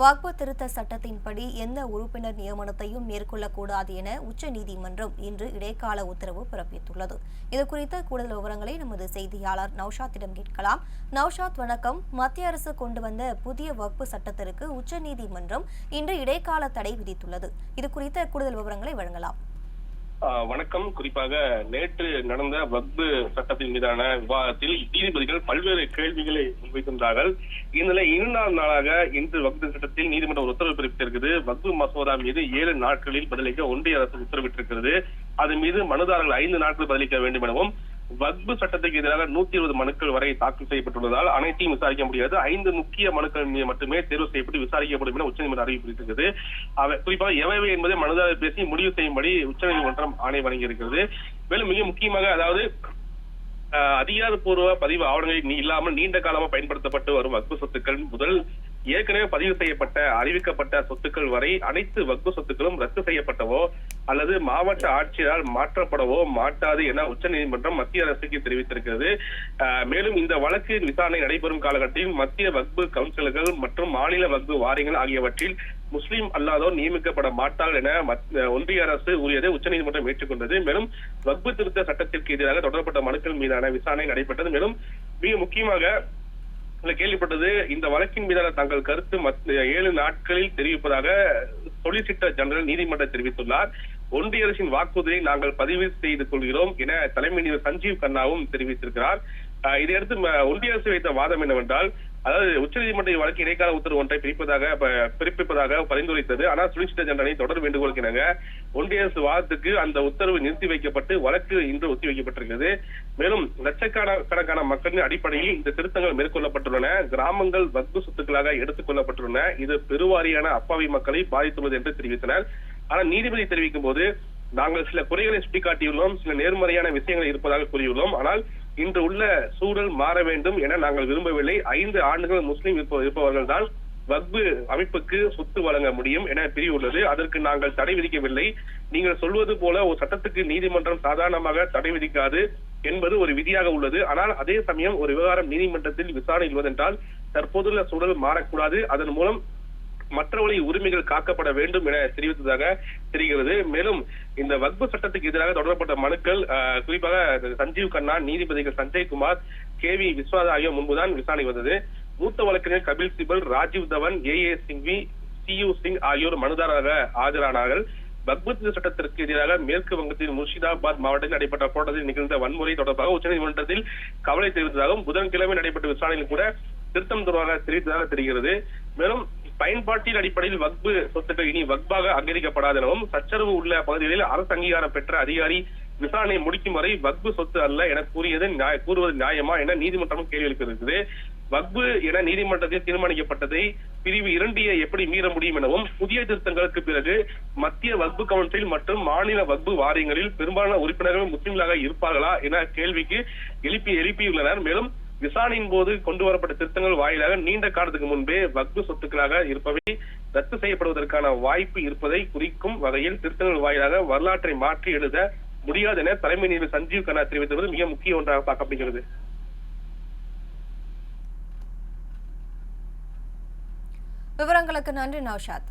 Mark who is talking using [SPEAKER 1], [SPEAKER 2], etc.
[SPEAKER 1] வாக்பு திருத்த சட்டத்தின்படி எந்த உறுப்பினர் நியமனத்தையும் மேற்கொள்ளக்கூடாது என உச்சநீதிமன்றம் இன்று இடைக்கால உத்தரவு பிறப்பித்துள்ளது. இதுகுறித்த கூடுதல் விவரங்களை நமது செய்தியாளர் நௌஷாத்திடம் கேட்கலாம். நௌஷாத் வணக்கம். மத்திய அரசு கொண்டு வந்த புதிய வக்பு சட்டத்திற்கு உச்சநீதிமன்றம் இன்று இடைக்கால தடை விதித்துள்ளது. இது குறித்த கூடுதல் விவரங்களை வழங்கலாம்.
[SPEAKER 2] வணக்கம். குறிப்பாக நேற்று நடந்த வக்பு சட்டத்தின் மீதான விவாதத்தில் நீதிபதிகள் பல்வேறு கேள்விகளை முன்வைத்திருந்தார்கள். இந்நிலை இரண்டாம் நாளாக இன்று வக்பு சட்டத்தில் நீதிமன்றம் உத்தரவு பிறப்பித்திருக்கிறது. வக்பு மசோதா மீது ஏழு நாட்களில் பதிலளிக்க ஒன்றிய அரசு உத்தரவிட்டிருக்கிறது. அதன் மீது மனுதாரர்கள் ஐந்து நாட்கள் பதிலளிக்க வேண்டும் எனவும் வக்பு சட்டத்துக்கு எதிராக நூத்தி இருபது மனுக்கள் வரை தாக்கல் செய்யப்பட்டுள்ளதால் அனைத்தையும் விசாரிக்க முடியாது. ஐந்து முக்கிய மனுக்கள் மட்டுமே தேர்வு செய்யப்பட்டு விசாரிக்கப்படும் என உச்சநீதிமன்றம் அறிவிப்பிருக்கிறது அவை குறிப்பாக எவைவை என்பதை மனுதாரர் பேசி முடிவு செய்யும்படி உச்சநீதிமன்றம் ஆணை வழங்கியிருக்கிறது. மேலும் மிக முக்கியமாக அதாவது அதிகாரப்பூர்வ பதிவு ஆவணங்கள் இல்லாமல் நீண்ட காலமா பயன்படுத்தப்பட்டு வரும் வக்பு சொத்துக்கள் முதல் ஏற்கனவே பதிவு செய்யப்பட்ட அறிவிக்கப்பட்ட சொத்துக்கள் வரை அனைத்து வக்பு சொத்துக்களும் ரத்து செய்யப்பட்டவோ அல்லது மாவட்ட ஆட்சியரால் மாற்றப்படவோ மாட்டாது என உச்சநீதிமன்றம் மத்திய அரசுக்கு தெரிவித்திருக்கிறது. மேலும் இந்த வழக்கின் விசாரணை நடைபெறும் காலகட்டத்தில் மத்திய வக்பு கவுன்சிலர்கள் மற்றும் மாநில வக்பு வாரியங்கள் ஆகியவற்றில் முஸ்லீம் அல்லாதோர் நியமிக்கப்பட மாட்டார்கள் என மத்- ஒன்றிய அரசு உரியதை உச்சநீதிமன்றம் ஏற்றுக்கொண்டது. மேலும் வக்பு திருத்த சட்டத்திற்கு எதிராக தொடரப்பட்ட மனுக்கள் மீதான விசாரணை நடைபெற்றது. மேலும் மிக முக்கியமாக கேள்விப்பட்டது. இந்த வழக்கின் மீதான தங்கள் கருத்து மத்- ஏழு நாட்களில் தெரிவிப்பதாக சொலிசிட்டர் ஜெனரல் நீதிமன்றம் தெரிவித்துள்ளார். ஒன்றிய அரசின் வாக்குறுதியை நாங்கள் பதிவு செய்து கொள்கிறோம் என தலைமை நீதிபதி சஞ்சீவ் கண்ணாவும் தெரிவித்திருக்கிறார். இதையடுத்து ஒன்றிய அரசு வைத்த வாதம் என்னவென்றால் அதாவது உச்சநீதிமன்ற வழக்கு இடைக்கால உத்தரவு ஒன்றை பிரிப்பதாக பிறப்பிப்பதாக பரிந்துரைத்தது. ஆனால் சொலிசிட்டர் ஜெனரலை தொடர் வேண்டுகோளுக்கு ஒன்றிய அரசு வாதத்துக்கு அந்த உத்தரவு நிறுத்தி வைக்கப்பட்டு வழக்கு இன்று ஒத்தி வைக்கப்பட்டிருக்கிறது. மேலும் லட்சக்கணக்கான மக்களின் அடிப்படையில் இந்த திருத்தங்கள் மேற்கொள்ளப்பட்டுள்ளன. கிராமங்கள் வக்பு சொத்துக்களாக எடுத்துக் கொள்ளப்பட்டுள்ளன. இது பெருவாரியான அப்பாவி மக்களை பாதித்துள்ளது என்று தெரிவித்தனர். ஆனால் நீதிபதி தெரிவிக்கும் போது நாங்கள் சில குறைகளை சுட்டிக்காட்டியுள்ளோம். சில நேர்மறையான விஷயங்கள் இருப்பதாக கூறியுள்ளோம். ஆனால் இன்று உள்ள சூழல் மாற வேண்டும் என நாங்கள் விரும்பவில்லை. ஐந்து ஆண்டுகள் முஸ்லீம் இருப்ப- இருப்பவர்கள் தான் வக்பு அமைப்புக்கு சொத்து வழங்க முடியும் என பிரிவுள்ளது. அதற்கு நாங்கள் தடை விதிக்கவில்லை. நீங்கள் சொல்வது போல ஒரு சட்டத்துக்கு நீதிமன்றம் சாதாரணமாக தடை விதிக்காது என்பது ஒரு விதியாக உள்ளது. ஆனால் அதே சமயம் ஒரு விவகாரம் நீதிமன்றத்தில் விசாரணை உள்ளதென்றால் தற்போதுள்ள சூழல் மாறக்கூடாது. அதன் மூலம் மற்றவர்களின் உரிமைகள் காக்கப்பட வேண்டும் என தெரிவித்ததாக தெரிகிறது. மேலும் இந்த வக்பு சட்டத்துக்கு எதிராக தொடரப்பட்ட மனுக்கள் குறிப்பாக சஞ்சீவ் கண்ணா நீதிபதிகள் சஞ்சய் குமார் கே வி விஸ்வாஸ் ஆகியோர் முன்புதான் விசாரணை வந்தது. மூத்த வழக்கறிஞர் Kapil Sibal Rajeev Dhavan A A Singhvi C U Singh ஆகியோர் மனுதாரராக ஆஜரானார்கள். பக்பத் சட்டத்திற்கு எதிராக மேற்கு வங்கத்தின் முர்ஷிதாபாத் மாவட்டத்தில் நடைபெற்ற போராட்டத்தில் நிகழ்ந்த வன்முறை தொடர்பாக உச்சநீதிமன்றத்தில் கவலை தெரிவித்ததாகவும் புதன்கிழமை நடைபெற்ற விசாரணையில் கூட திருத்தம் தொடர்பாக தெரிவித்ததாக தெரிகிறது. மேலும் பயன்பாட்டின் அடிப்படையில் வக்பு சொத்துக்கள் இனி வக்பாக அங்கீகரிக்கப்படாது எனவும் சச்சரவு உள்ள பகுதிகளில் அரசு அங்கீகாரம் பெற்ற அதிகாரி விசாரணை முடிக்கும் வரை வக்பு சொத்து அல்ல என கூறியது நியாய- கூறுவது நியாயமா என நீதிமன்றமும் கேள்வி எழுப்பியிருக்கிறது வக்பு என நீதிமன்றத்தில் தீர்மானிக்கப்பட்டதை பிரிவு இரண்டியை எப்படி மீற முடியும் எனவும் புதிய திருத்தங்களுக்கு பிறகு மத்திய வக்பு கவுன்சில் மற்றும் மாநில வக்பு வாரியங்களில் பெரும்பாலான உறுப்பினர்கள் முஸ்லிம்களாக இருப்பார்களா என கேள்விக்கு எழுப்பி எழுப்பியுள்ளனர். மேலும் விசாரணையின் போது கொண்டு வரப்பட்ட திருத்தங்கள் வாயிலாக நீண்ட காலத்துக்கு முன்பே வக்பு சொத்துக்களாக இருப்பவை ரத்து செய்யப்படுவதற்கான வாய்ப்பு இருப்பதை குறிக்கும் வகையில் திருத்தங்கள் வாயிலாக வரலாற்றை மாற்றி எழுத முடியாது என தலைமை நீதிபதி சஞ்சீவ் கண்ணா தெரிவித்திருப்பது மிக முக்கிய ஒன்றாக பார்க்கப்படுகிறது.
[SPEAKER 1] விவரங்களுக்கு நன்றி நௌஷாத்.